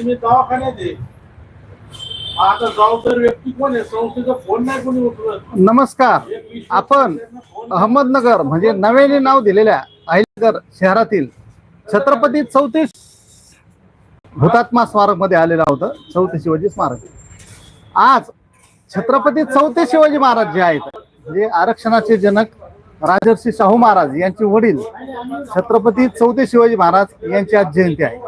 मी दवाखान्यात आहे. आता जबाबदार व्यक्ती कोण आहे? संस्थेचा फोन नाही कोणी उचलत. नमस्कार. एक आपण त्यांना फोन अहमदनगर म्हणजे नव्याने नाव दिलेल्या अहिलनगर शहरातील छत्रपती चौतीस हुतात्मा स्मारकमध्ये आलेलं होतं. चौथी शिवाजी स्मारक. आज छत्रपती चौथे शिवाजी महाराज जे आहेत म्हणजे आरक्षणाचे जनक राजर्षी शाहू महाराज यांचे वडील छत्रपती चौथे शिवाजी महाराज यांची आज जयंती आहे.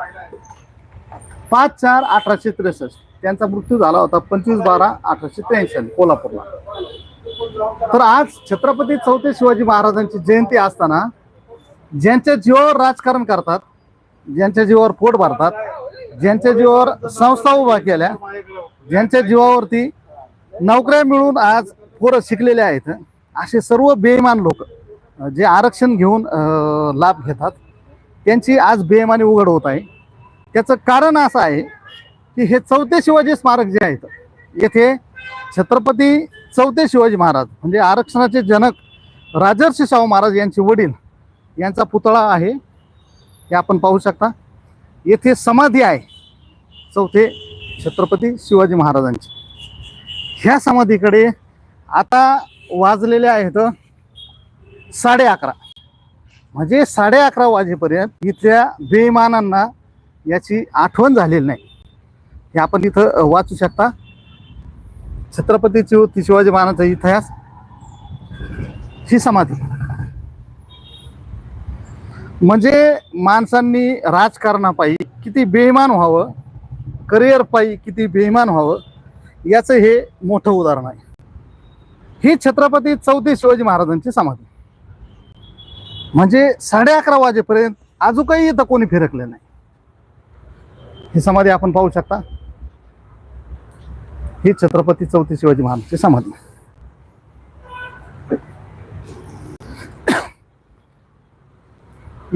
पाच चार अठराशे त्रेसष्ट. त्यांचा मृत्यू झाला होता पंचवीस बारा अठराशे त्र्याऐंशी कोल्हापूरला. तर आज छत्रपती चौथे शिवाजी महाराजांची जयंती असताना ज्यांच्या जीवावर राजकारण करतात ज्यांच्या जीवावर पोट भरतात ज्यांच्या जीवावर संस्था उभा केल्या ज्यांच्या जीवावरती नोकऱ्या मिळून आज पोरं शिकलेले आहेत असे सर्व बेमान लोक जे आरक्षण घेऊन लाभ घेतात त्यांची आज बेमानी उघड होत आहे. त्याचं कारण असं आहे की हे चौथे शिवाजी स्मारक जे आहेत येथे छत्रपती चौथे शिवाजी महाराज म्हणजे आरक्षणाचे जनक राजर्षी शाहू महाराज यांचे वडील यांचा पुतळा आहे हे आपण पाहू शकता. येथे समाधी आहे चौथे छत्रपती शिवाजी महाराजांची. ह्या समाधीकडे आता वाजलेले आहेत साडे अकरा. म्हणजे साडे अकरा वाजेपर्यंत इथल्या बेईमानांना याची आठवण झालेली नाही. हे आपण इथं वाचू शकता. छत्रपती शिव- शिवाजी महाराजांचा इतिहास ही समाधी. म्हणजे माणसांनी राजकारणापायी किती बेईमान व्हावं करिअर पायी किती बेईमान व्हावं याचं हे मोठं उदाहरण आहे. ही छत्रपती चौथी शिवाजी महाराजांची समाधी. म्हणजे साडे अकरा वाजेपर्यंत अजूनही इथं कोणी फिरकलं नाही. ही समाधी आपण पाहू शकता. ही छत्रपती चौथी शिवाजी महाराजची समाधी.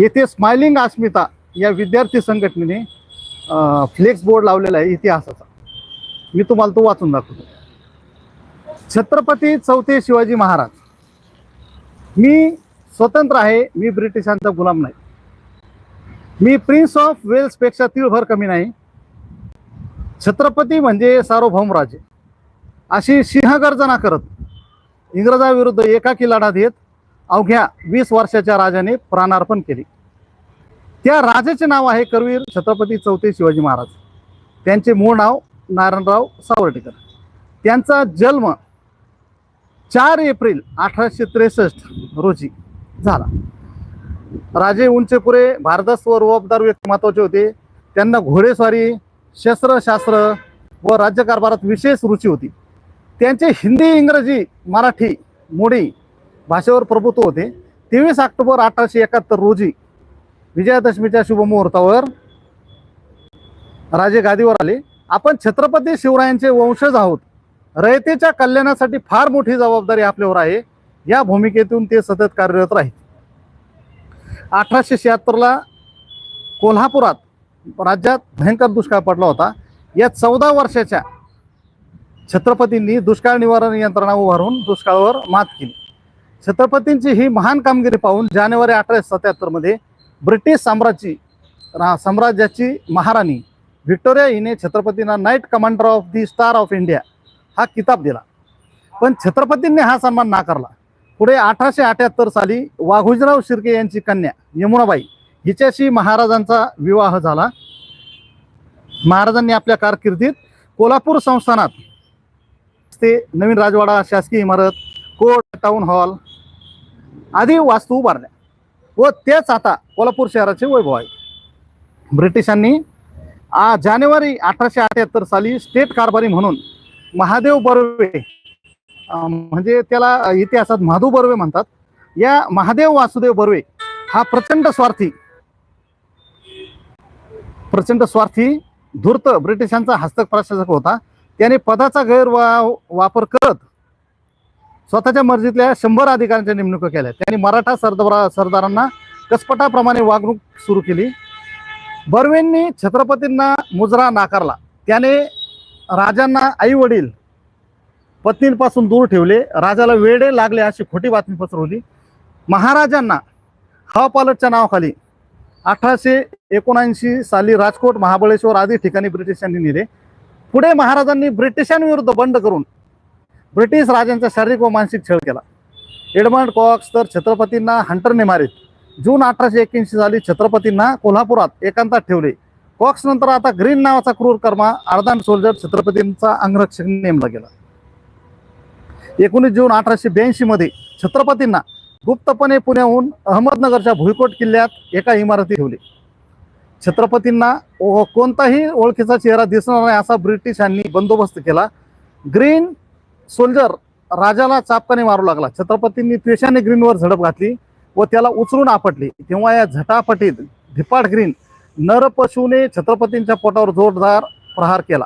येथे स्माइलिंग अस्मिता या विद्यार्थी संघटनेने फ्लेक्स बोर्ड लावलेला आहे इतिहासाचा. मी तुम्हाला तो वाचून दाखवतो. छत्रपती चौथे शिवाजी महाराज. मी स्वतंत्र आहे मी ब्रिटिशांचा गुलाम नाही. मी प्रिन्स ऑफ वेल्सपेक्षा तीळभर कमी नाही. छत्रपती म्हणजे सार्वभौम राजे अशी सिंहगर्जना करत इंग्रजाविरुद्ध एकाकी लढा देत अवघ्या वीस वर्षाच्या राजाने प्राणार्पण केले. त्या राजाचे नाव आहे करवीर छत्रपती चौथे शिवाजी महाराज. त्यांचे मूळ नाव नारायणराव सावर्डेकर. त्यांचा जन्म चार एप्रिल अठराशे त्रेसष्ट रोजी झाला. राजे उंचेपुरे भारदस्त व रुबाबदार व्यक्तिमत्वाचे होते. त्यांना घोडेस्वारी शस्त्रशास्त्र व राज्यकारभारात विशेष रुची होती. त्यांचे हिंदी इंग्रजी मराठी मोडी भाषेवर प्रभुत्व होते. तेवीस ऑक्टोबर अठराशे एकाहत्तर रोजी विजयादशमीच्या शुभमुहूर्तावर राजे गादीवर आले. आपण छत्रपती शिवरायांचे वंशज आहोत. रयतेच्या कल्याणासाठी फार मोठी जबाबदारी आपल्यावर आहे. या भूमिकेतून ते सतत कार्यरत राहील. अठराशे शहात्तरला कोल्हापुरात राज्यात भयंकर दुष्काळ पडला होता. या चौदा वर्षाच्या छत्रपतींनी दुष्काळ निवारण यंत्रणा उभारून दुष्काळावर मात केली. छत्रपतींची ही महान कामगिरी पाहून जानेवारी अठराशे सत्याहत्तरमध्ये ब्रिटिश साम्राज्य साम्राज्याची महाराणी व्हिक्टोरिया हिने छत्रपतींना knight commander of the star of India हा किताब दिला. पण छत्रपतींनी हा सन्मान नाकारला. पुढे अठराशे अठ्याहत्तर साली वाघुजराव शिर्के यांची कन्या यमुनाबाई हिच्याशी महाराजांचा विवाह झाला. महाराजांनी आपल्या कारकिर्दीत कोल्हापूर संस्थानात ते नवीन राजवाडा शासकीय इमारत कोर्ट टाउन हॉल आदी वास्तू उभारल्या. व तेच आता कोल्हापूर शहराचे वैभव आहे. ब्रिटिशांनी आ जानेवारी अठराशे अठ्याहत्तर साली स्टेट कारभारी म्हणून महादेव बर्वे म्हणजे त्याला इतिहासात महादेव बर्वे म्हणतात. या महादेव वासुदेव बर्वे हा प्रचंड स्वार्थी. प्रचंड स्वार्थी धूर्त ब्रिटिशांचा हस्तक प्रशासक होता. त्याने पदाचा गैरवा वापर करत स्वतःच्या मर्जीतल्या शंभर अधिकाऱ्यांच्या नेमणुका केल्या. त्यांनी मराठा सरदारा सरदारांना कसपटाप्रमाणे वागणूक सुरू केली. बर्वेंनी छत्रपतींना मुजरा नाकारला. त्याने राजांना आई वडील पत्नींपासून दूर ठेवले. राजाला वेडे लागले अशी खोटी बातमी पसरवली. महाराजांना हवापालटच्या नावाखाली अठराशे एकोणऐंशी साली राजकोट महाबळेश्वर आदी ठिकाणी ब्रिटिशांनी नेले. पुढे महाराजांनी ब्रिटिशांविरुद्ध बंड करून ब्रिटिश राजांचा शारीरिक व मानसिक छळ केला. एडमंड कॉक्स तर छत्रपतींना हंटरने मारित. जून अठराशे एक्क्याऐंशी साली छत्रपतींना कोल्हापुरात एकांतात ठेवले. कॉक्स नंतर आता ग्रीन नावाचा क्रूर कर्मा अर्धान सोल्जर छत्रपतींचा अंगरक्षक नेमला गेला. एकोणीस जून अठराशे ब्याऐंशीमध्ये छत्रपतींना गुप्तपणे पुण्याहून अहमदनगरच्या भुईकोट किल्ल्यात एका इमारतीत ठेवले. छत्रपतींना कोणताही ओळखीचा चेहरा दिसणार नाही असा ब्रिटिशांनी बंदोबस्त केला. ग्रीन सोल्जर राजाला चापकाने मारू लागला. छत्रपतींनी त्वेषाने ग्रीनवर झडप घातली व त्याला उचलून आपटली. तेव्हा या झटापटीत धिपाट ग्रीन नरपशूने छत्रपतींच्या पोटावर जोरदार प्रहार केला.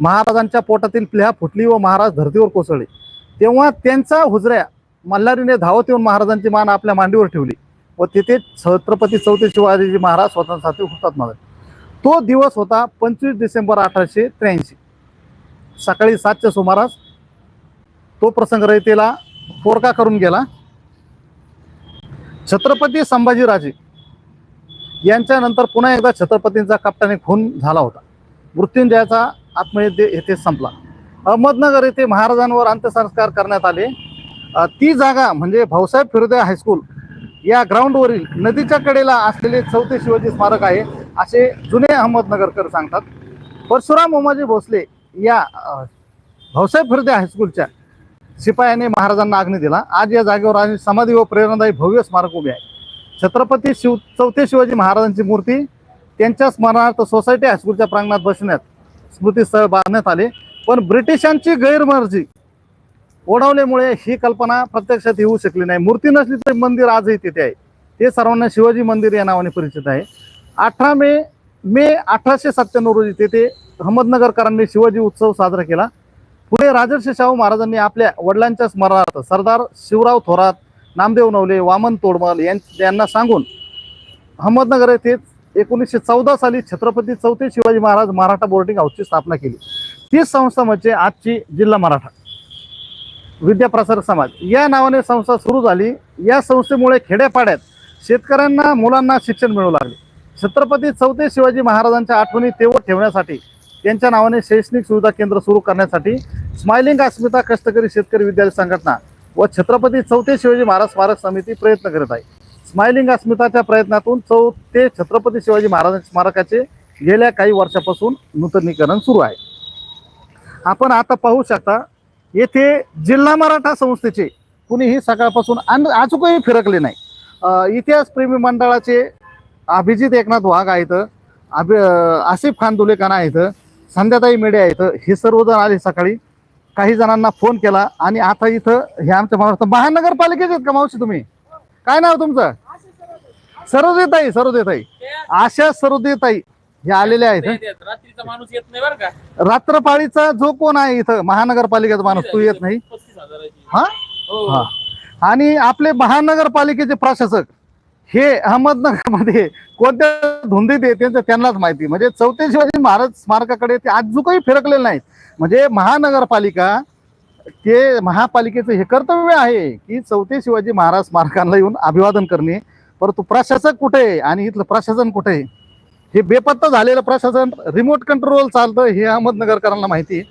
महाराजांच्या पोटातील प्लेहा फुटली व महाराज धर्तीवर कोसळले. तेव्हा त्यांचा हुजऱ्या मल्हारीने धावत येऊन महाराजांची मान आपल्या मांडीवर ठेवली व तिथे छत्रपती चौथे शिवाजीजी महाराज स्वतंत्रासाठी हुतात मारले तो दिवस होता पंचवीस डिसेंबर अठराशे त्र्याऐंशी. सकाळी सातच्या सुमारास तो प्रसंग रयतेला पोरका करून गेला. छत्रपती संभाजीराजे यांच्यानंतर पुन्हा एकदा छत्रपतींचा कप्ताने खून झाला होता. मृत्युंजयाचा आत्मयुद्ध येथे संपला. अहमदनगर येथे महाराजांवर अंत्यसंस्कार करण्यात आले. ती जागा म्हणजे भाऊसाहेब फिरोदे हायस्कूल या ग्राउंडवरील नदीच्या कडेला असलेले चौथे शिवाजी स्मारक आहे असे जुने अहमदनगरकर सांगतात. परशुराम उमाजी भोसले या भाऊसाहेब फिरोदे हायस्कूलच्या शिपायाने महाराजांना अग्नी दिला. आज या जागेवर आणि समाधी व प्रेरणादायी भव्य स्मारक उभे आहे. छत्रपती शिव चौथे शिवाजी महाराजांची मूर्ती त्यांच्या स्मरणार्थ सोसायटी हायस्कूलच्या प्रांगणात बसण्यात स्मृतीस्थळ बांधण्यात आले. पण ब्रिटिशांची गैरमर्जी ओढवल्यामुळे ही कल्पना प्रत्यक्षात येऊ शकली नाही. मूर्ती नसली तरी मंदिर आजही तिथे आहे. ते सर्वांना शिवाजी मंदिर या नावाने परिचित आहे. अठरा मे मे अठराशे सत्त्याण्णव रोजी तेथे अहमदनगरकरांनी शिवाजी उत्सव साजरा केला. पुढे राजर्षी शाहू महाराजांनी आपल्या वडिलांच्या स्मरणार्थ सरदार शिवराव थोरात नामदेव नवले वामन तोडमल यां- यांना सांगून अहमदनगर येथे एकोणीसशे चौदा साली छत्रपती चौथे शिवाजी महाराज मराठा बोर्डिंग हाऊसची स्थापना केली. तीच संस्था म्हणजे आजची जिल्हा मराठा. विद्याप्रसारक समाज. या नावाने संस्था सुरू झाली. या संस्थेमुळे खेड्यापाड्यात शेतकऱ्यांना मुलांना शिक्षण मिळू लागले. छत्रपती चौथे शिवाजी महाराजांच्या आठवणी तेवढ ठेवण्यासाठी त्यांच्या नावाने शैक्षणिक सुविधा केंद्र सुरू करण्यासाठी स्माइलिंग अस्मिता कष्टकरी शेतकरी विद्यालय संघटना व छत्रपती चौथे शिवाजी महाराज स्मारक समिती प्रयत्न करत आहे. स्माइलिंग अस्मिताच्या प्रयत्नातून चौथे छत्रपती शिवाजी महाराज स्मारकाचे गेल्या काही वर्षापासून नूतनीकरण सुरू आहे. आपण आता पाहू शकता येथे जिल्हा मराठा संस्थेचे कुणीही सकाळपासून आणि अचूकही फिरकले नाही. इतिहासप्रेमी इतिहास प्रेमी मंडळाचे अभिजित एकनाथ वाघ आहेत अभि आसिफ खान दुलेखाना आहेत संध्याताई मेडे आहेत हे सर्वजण आले सकाळी. काही जणांना फोन केला आणि आता इथं हे आमच्या महाराष्ट्र महानगरपालिकेचे आहेत का मावशी तुम्ही? काय नाव तुमचं? सरोदेताई सरोदेताई. आशा सरोदेताई हे आलेले आहेत. रात्रीचा माणूस येत नाही बरं का? रात्रपाळीचा जो कोण आहे इथं महानगरपालिकेचा माणूस तू येत नाही. हा? हो. हा. आणि आपले महानगरपालिकेचे प्रशासक हे अहमदनगरमध्ये कोणत्या धुंदीत आहे त्यांचं त्यांनाच माहिती. म्हणजे चौथे शिवाजी महाराज स्मारकाकडे ते अजूनही फिरकलेले नाहीत. म्हणजे महानगरपालिका ते महापालिकेचं हे कर्तव्य आहे की चौथे शिवाजी महाराज स्मारकांना येऊन अभिवादन करणे. परंतु प्रशासक कुठे आहे आणि इथलं प्रशासन कुठे आहे? हे बेपत्ता झालेलं प्रशासन रिमोट कंट्रोल चालतं हे अहमदनगरकरांना माहिती आहे.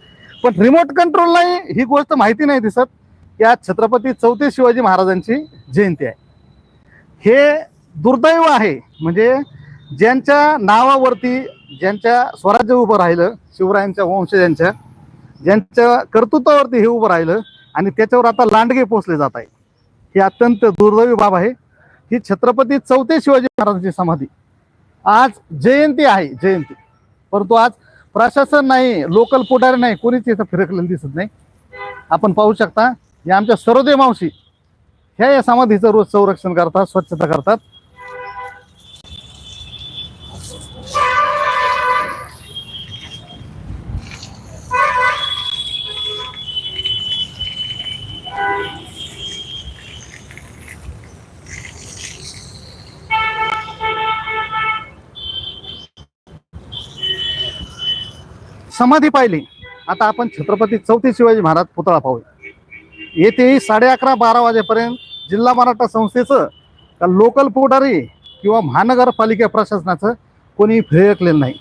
पण रिमोट कंट्रोल नाही ही गोष्ट माहिती नाही दिसत. की आज छत्रपती चौथे शिवाजी महाराजांची जयंती आहे. हे दुर्दैव आहे. म्हणजे ज्यांच्या नावावरती ज्यांच्या स्वराज्य उभं राहिलं शिवरायांच्या वंशजांच्या ज्यांच्या कर्तृत्वावरती हे उभं राहिलं आणि त्याच्यावर आता लांडगे पोचले जात आहे ही अत्यंत दुर्दैवी बाब आहे. ही छत्रपती चौथे शिवाजी महाराजांची समाधी. आज जयंती आहे जयंती. परंतु आज प्रशासन नाही लोकल पुढारी नाही कोणीच इथं फिरकलेलं दिसत नाही. आपण पाहू शकता या आमच्या सरोदे मावशी ह्या या समाधीचं रोज संरक्षण करतात स्वच्छता करतात. समाधी पाहिली. आता आपण छत्रपती चौथे शिवाजी महाराज पुतळा पाहूया. येथेही साडे अकरा बारा वाजेपर्यंत जिल्हा मराठा संस्थेचं का लोकल पुढारी किंवा महानगरपालिका प्रशासनाचं कोणी फिरकलेलं नाही.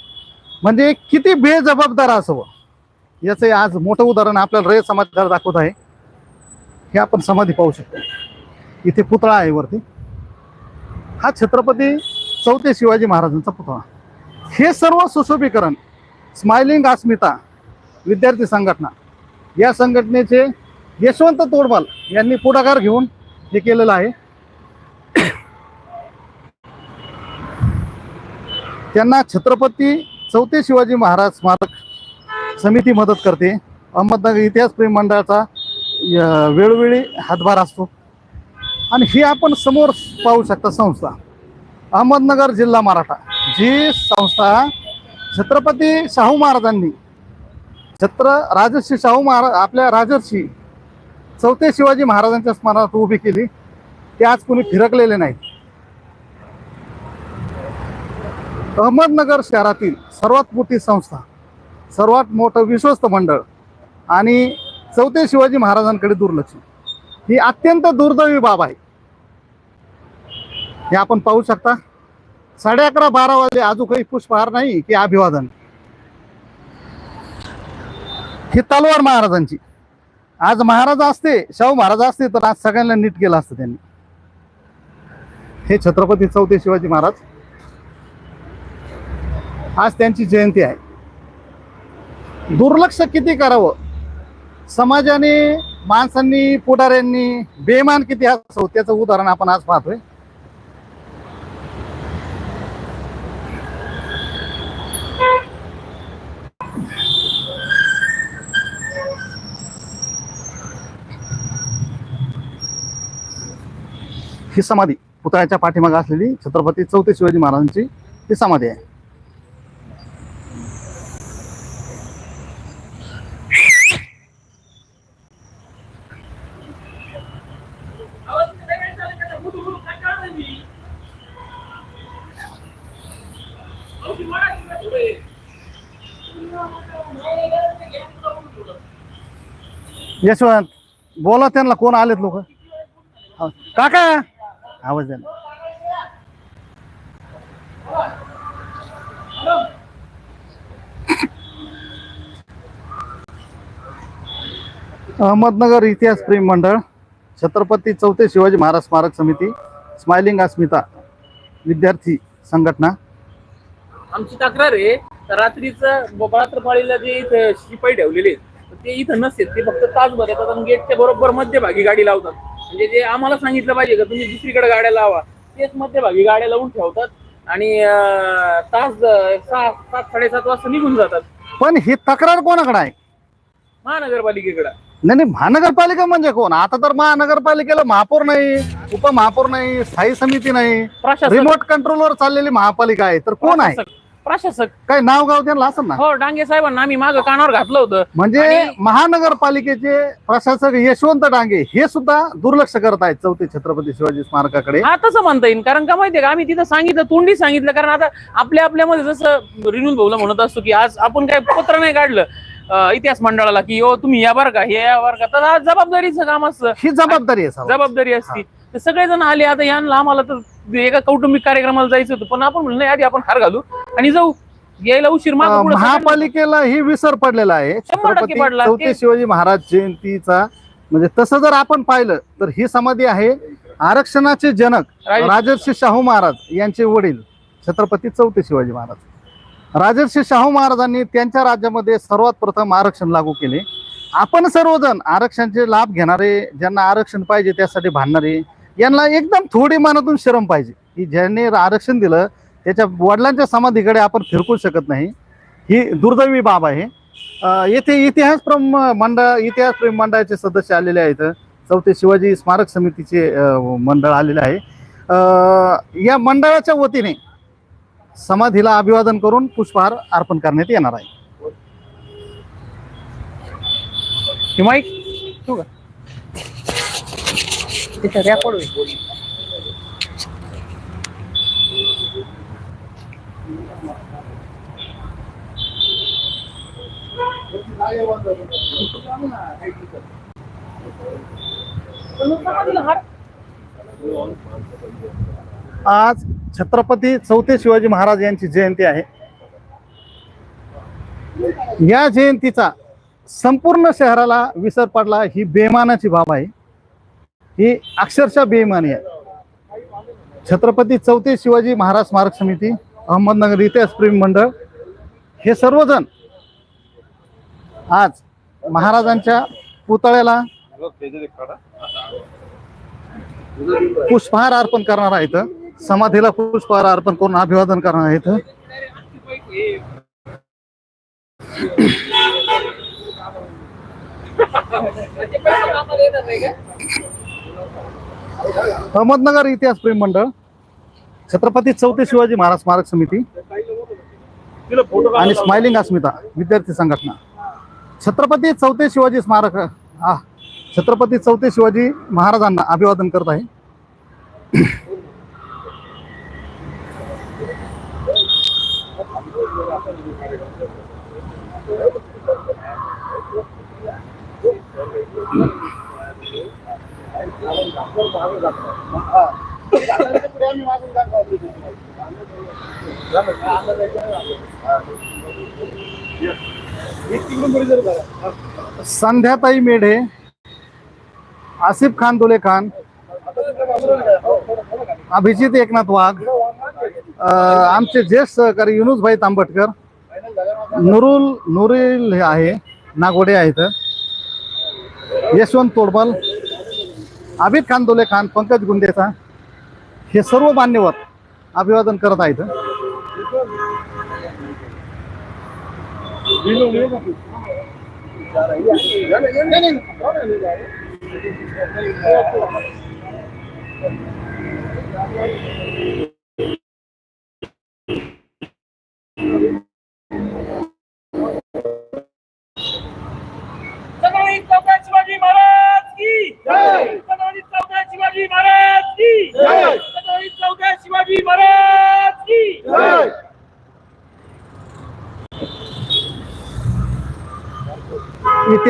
म्हणजे किती बेजबाबदार असावं याचं आज मोठं उदाहरण आपल्याला रय समाजदार दाखवत आहे. हे आपण समाधी पाहू शकतो. इथे पुतळा आहे वरती. हा छत्रपती चौथे शिवाजी महाराजांचा पुतळा. हे सर्व सुशोभीकरण स्माइलिंग अस्मिता विद्यार्थी संघटना. या संघटनेचे यशवंत तोडमाल यांनी पुढाकार घेऊन हे केलेलं आहे. त्यांना छत्रपती चौथे शिवाजी महाराज स्मारक समिती मदत करते. अहमदनगर इतिहास प्रेम मंडळाचा वेळोवेळी हातभार असतो. आणि ही आपण समोर पाहू शकता संस्था. अहमदनगर जिल्हा मराठा. जी संस्था छत्रपती शाहू महाराजांनी छत्र राजर्षी शाहू महाराज आपल्या राजर्षी चौथे शिवाजी महाराजांच्या स्मरणात उभी केली. ते आज कोणी फिरकलेले नाही अहमदनगर शहरातील सर्वात मोठी संस्था सर्वात मोठं विश्वस्त मंडळ आणि चौथे शिवाजी महाराजांकडे दुर्लक्ष. ही अत्यंत दुर्दैवी बाब आहे. हे आपण पाहू शकता. साडे अकरा बारा वाजले अजून काही पुष्पहार नाही की अभिवादन. ही तलवार महाराजांची. आज महाराज असते शाहू महाराज असते तर आज सगळ्यांना नीट केलं असतं त्यांनी. हे छत्रपती चौथे शिवाजी महाराज. आज त्यांची जयंती आहे. दुर्लक्ष किती करावं? समाजाने माणसांनी पुढाऱ्यांनी बेमान किती असावं? त्याचं उदाहरण आपण आज पाहतोय. ही समाधी पुतळ्याच्या पाठीमागे असलेली छत्रपती चौथे शिवाजी महाराजांची ही समाधी आहे. यशवंत बोला त्यांना कोण आलेत लोक? काका! आवाज द्या ना. अहमदनगर इतिहास प्रेम मंडळ छत्रपती चौथे शिवाजी महाराज स्मारक समिती स्माइलिंग अस्मिता विद्यार्थी संघटना आमची तक्रार आहे तर रात्रीचं रात्रपाळीला जे इथं शिपाई ठेवलेले आहेत, ते इथं नसते ते फक्त तासभर येतात आणि गेटच्या बरोबर मध्यभागी गाडी लावतात म्हणजे जे आम्हाला सांगितलं पाहिजे का तुम्ही दुसरीकडे गाड्या लावा. तेच मध्यभागी गाड्या लावून ठेवतात आणि अं, तास अं, सहा सात साडेसात वाजता निघून जातात. पण ही तक्रार कोणाकडे आहे? महानगरपालिकेकडे. नाही नाही महानगरपालिका म्हणजे कोण? आता तर महानगरपालिकेला महापौर नाही उपमहापौर नाही स्थायी समिती नाही. प्रशासक रिमोट कंट्रोलवर चाललेली महापालिका आहे तर कोण आहे? प्रशासक प्रशासक. काय नाव गाव त्यांना असं ना? हो डांगे साहेबांना आम्ही मागं कानावर घातलं होतं. म्हणजे आणि- महानगरपालिकेचे प्रशासक यशवंत डांगे हे सुद्धा दुर्लक्ष करत आहेत चौथे छत्रपती शिवाजी स्मारकाकडे. हा तसं म्हणता येईल. कारण का माहितीये का आम्ही तिथं सांगितलं तोंडी सांगितलं. कारण आता आपल्या आपल्यामध्ये जसं रिनुल भाऊला म्हणत असतो की आज आपण काय पत्र नाही काढलं अं, इतिहास मंडळाला की हो तुम्ही या बरं का हे या बरं का. तर आज जबाबदारीचं काम असतं. ही जबाबदारी आहे. जबाबदारी असती. तर सगळेजण आले आता यांना आम्हाला तर एका कौटुंबिक कार्यक्रमाला जायचं होतं पण आपण म्हणलं आधी आपण हार घालू आणि जाऊ. यायला उशीर मागं पुढं महापालिकेला ही विसर पडलेला आहे. शंभर टक्के छत्रपती पडला. चौथे ते- शिवाजी महाराज जयंतीचा म्हणजे तसं जर आपण पाहिलं तर ही समाधी आहे आरक्षणाचे जनक राजे- राजर्षी शाहू महाराज यांचे वडील छत्रपती चौथे शिवाजी महाराज. राजर्षी शाहू महाराजांनी त्यांच्या राज्यामध्ये सर्वात प्रथम आरक्षण लागू केले. आपण सर्वजण आरक्षणाचे लाभ घेणारे ज्यांना आरक्षण पाहिजे त्यासाठी भांडणारे यांना एकदम थोडी मनातून शरम पाहिजे की ज्यांनी आरक्षण दिलं त्याच्या वडिलांच्या समाधीकडे आपण फिरकू शकत नाही. ही दुर्दैवी बाब आहे. येथे इतिहास प्रेम मंडळ इतिहास प्रेम मंडळाचे सदस्य आलेले आहेत. चौथे शिवाजी स्मारक समितीचे मंडळ आलेले आहे. या मंडळाच्या वतीने समाधीला अभिवादन करून पुष्पहार अर्पण करण्यात येणार आहे. हे माईक ठेवू का? तिथं रेकॉर्ड होईल. आज छत्रपती चौथे शिवाजी महाराज यांची जयंती आहे. या जयंतीचा संपूर्ण शहराला विसर पडला ही बेमानाची बाब आहे. ही अक्षरशः बेमानी आहे. छत्रपती चौथे शिवाजी महाराज स्मारक समिती अहमदनगर इतिहासप्रेमी मंडळ हे सर्वजण आज महाराजांच्या पुतळ्याला पुष्पहार अर्पण करणार आहेत. समाधीला पुष्पहार अर्पण करून अभिवादन करणार आहेत. अहमदनगर इतिहास प्रेम मंडळ छत्रपती चौथे शिवाजी महाराज स्मारक समिती आणि स्माइलिंग अस्मिता विद्यार्थी संघटना. छत्रपती चौथे शिवाजी स्मारक हा छत्रपती चौथे शिवाजी महाराजांना अभिवादन करत आहे. संध्याताई मेढे आसिफ खान दुले खान अभिजित एकनाथ वाघ आमचे ज्येष्ठ सहकारी युनुसभाई तांबटकर नुरुल नुरुल हे आहे नागोडे आहेत. यशवंत तोडबल आबिद खान दुले खान पंकज गुंडेचा हे सर्व मान्यवर अभिवादन करत आहेत छत्रपती चौथा शिवाजी महाराज की छत्रपती चौथा शिवाजी महाराज की छत्रपती चौथा शिवाजी महाराज की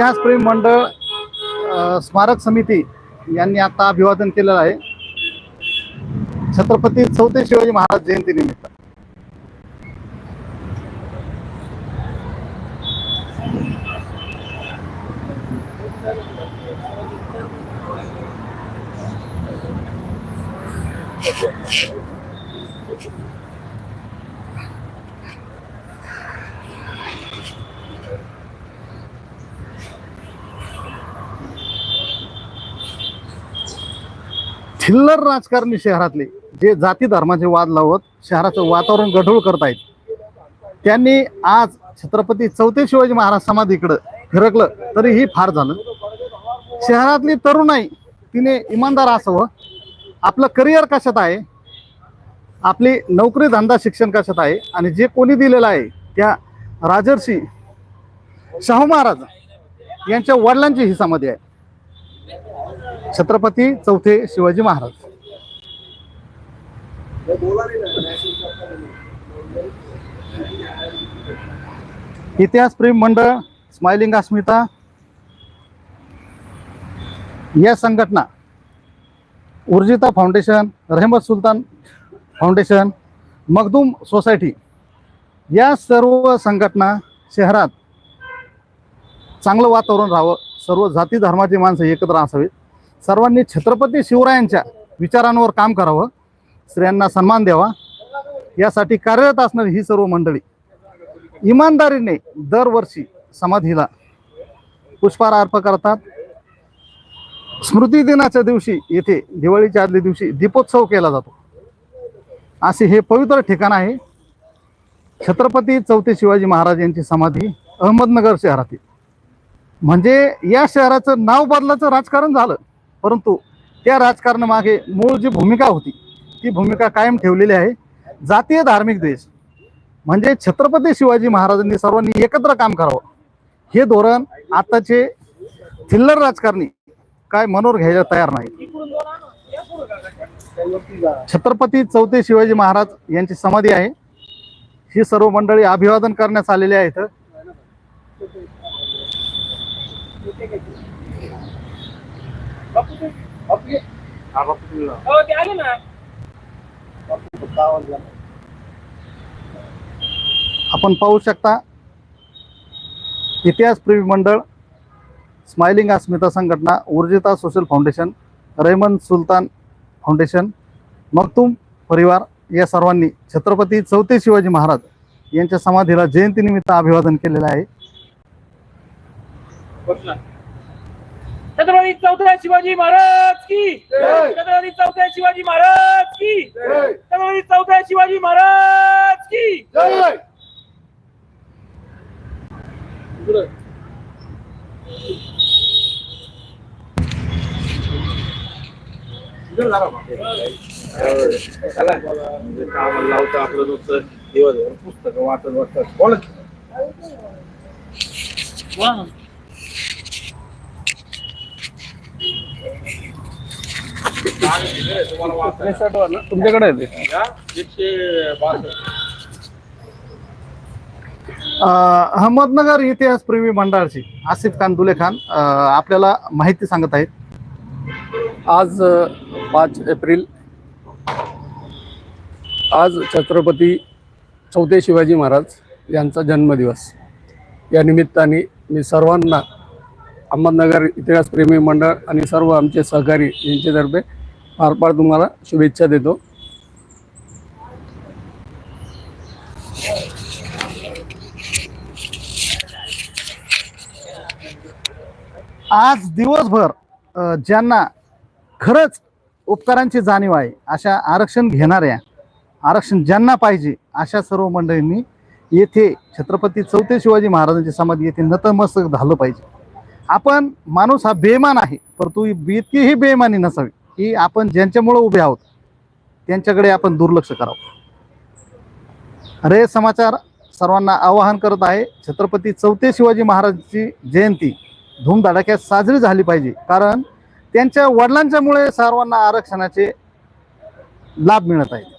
इतिहास प्रेम मंडळ स्मारक समिती यांनी आता अभिवादन केलेलं आहे. छत्रपती चौथे शिवाजी महाराज जयंती निमित्त. चिल्लर राजकारणी शहरातले जे जाती धर्माचे वाद लावत शहराचं वातावरण गढूळ करतायत त्यांनी आज छत्रपती चौथे शिवाजी महाराज समाधीकडं फिरकलं तरीही फार झालं. शहरातली तरुणाई तिने इमानदार असावं. आपलं करिअर कशात आहे? आपली नोकरी धंदा शिक्षण कशात आहे? आणि जे कोणी दिलेलं आहे त्या राजर्षी शाहू महाराज यांच्या वडिलांची ही समाधी आहे. छत्रपती चौथे शिवाजी महाराज. इतिहास प्रेम मंडळ स्माइलिंग अस्मिता. या संघटना उर्जिता फाउंडेशन रहमत सुलतान फाउंडेशन मखदूम सोसायटी या सर्व संघटना शहरात चांगलं वातावरण राहावं सर्व जाती धर्माची माणसं एकत्र असावीत. सर्वांनी छत्रपती शिवरायांच्या विचारांवर काम करावं स्त्रियांना सन्मान द्यावा. यासाठी कार्यरत असणारी ही सर्व मंडळी इमानदारीने दरवर्षी समाधीला पुष्पहार अर्पण करतात. स्मृती दिनाच्या दिवशी येथे दिवाळीच्या आदल्या दिवशी दीपोत्सव केला जातो. असे हे पवित्र ठिकाण आहे. छत्रपती चौथे शिवाजी महाराज यांची समाधी अहमदनगर शहरातील. म्हणजे या शहराचं नाव बदलाचं राजकारण झालं. परंतु त्या राजकारणामागे मूळ जी भूमिका होती ती भूमिका कायम ठेवलेली आहे. जातीय धार्मिक देश म्हणजे छत्रपती शिवाजी महाराजांनी सर्वांनी एकत्र काम करावं. हे धोरण आताचे थिल्लर राजकारणी काय मनोर घ्यायला तयार नाही छत्रपती चौथे शिवाजी महाराज यांची समाधी आहे. ही सर्व मंडळी अभिवादन करण्यास आलेली आहेत. हो ते आले ना. आपण पाहू शकता इतिहास प्रेमी मंडळ स्माइलिंग अस्मिता संघटना Urjita social foundation Raman Sultan foundation Makhtoom परिवार या सर्वांनी छत्रपती चौथे शिवाजी महाराज यांच्या समाधीला जयंतीनिमित्त अभिवादन केलेलं आहे. छत्रपती चौथ्या शिवाजी महाराज की जय. छत्रपती चौथ्या शिवाजी महाराज की जय. छत्रपती चौथ्या शिवाजी महाराज की कामाला लावतं आपलं नुसतं दिवसभर पुस्तकं वाचत वाचतात बोला की. तुमच्याकडे आहे. अ, अहमदनगर इतिहास प्रेमी मंडळाची आसिफ खान दुले खान अ, आपल्याला माहिती सांगत आहेत आज अ, पाच एप्रिल आज छत्रपती चौथे शिवाजी महाराज यांचा जन्मदिवस या निमित्ताने मी सर्वांना अहमदनगर इतिहासप्रेमी मंडळ आणि सर्व आमचे सहकारी यांच्यातर्फे फार फार तुम्हाला शुभेच्छा देतो. आज दिवसभर ज्यांना खरंच उपकारांची जाणीव आहे अशा आरक्षण घेणाऱ्या आरक्षण ज्यांना पाहिजे अशा सर्व मंडळींनी येथे छत्रपती चौथे शिवाजी महाराजांची समाधी येथे नतमस्तक झालं पाहिजे. आपण माणूस हा बेमान आहे परंतु इतकीही बेमानी नसावी. की आपण ज्यांच्यामुळे उभे आहोत त्यांच्याकडे आपण दुर्लक्ष करावं. रे समाचार सर्वांना आवाहन करत आहे छत्रपती चौथे शिवाजी महाराजांची जयंती धूमधडाक्यात साजरी झाली पाहिजे. कारण त्यांच्या वडिलांच्यामुळे सर्वांना आरक्षणाचे लाभ मिळत आहेत.